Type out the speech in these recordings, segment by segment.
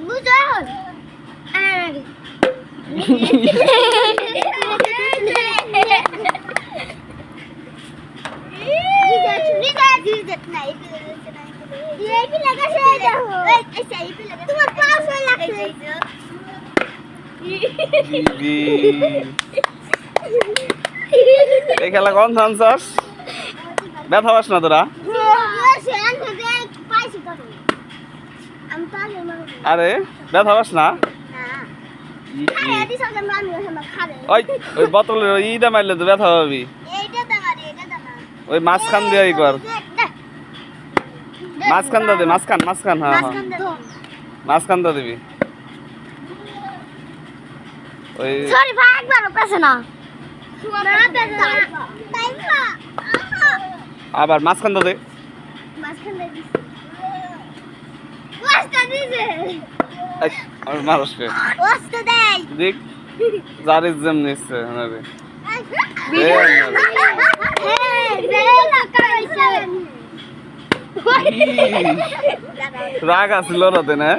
বুঝল এই খেলা কখন থামছস ব্যথা পাস না তোরা আমি তো আগে মারব আরে ব্যথা পাস না? খাবে ওই ওই বোতলের ওই ইটা মারলে তো ব্যথা পাবি। ওই মাঝখান দিয়ে ই কর। মাঝখান দা দে মাঝখান মাঝখান হ্যাঁ হ্যাঁ। মাঝখান দা। দিবি। ওই সরি ভাই একবার পেছে না। আবার মাঝখান দা। দে মাঝখান দিয়ে আমার মানুষকে দেখ যার এক্সাম নিচ্ছে কাইছে রাগ আসছিল রাতে না?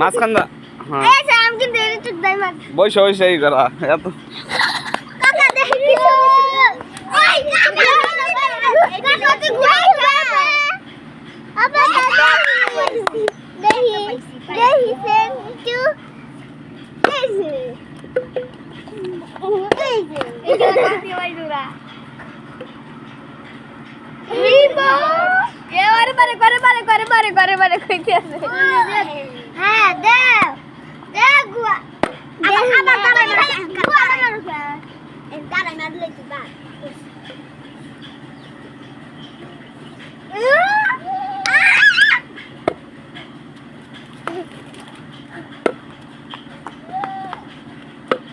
মাঝখান দা হ্যাঁ বইস বইস এই করা এত কাকা দেখি কি ওই কাকা কাকা তুই ঘুরাই How do I do that?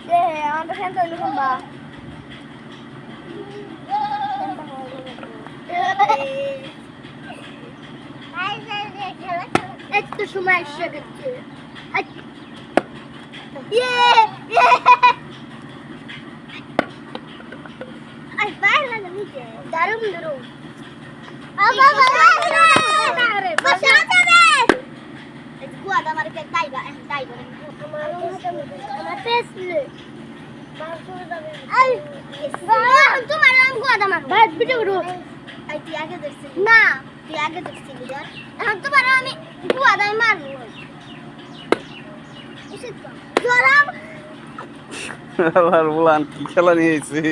Yeah, I'm going to go. It's the sugar too. Yeah! আমার বলান কি খেলা নিয়েছে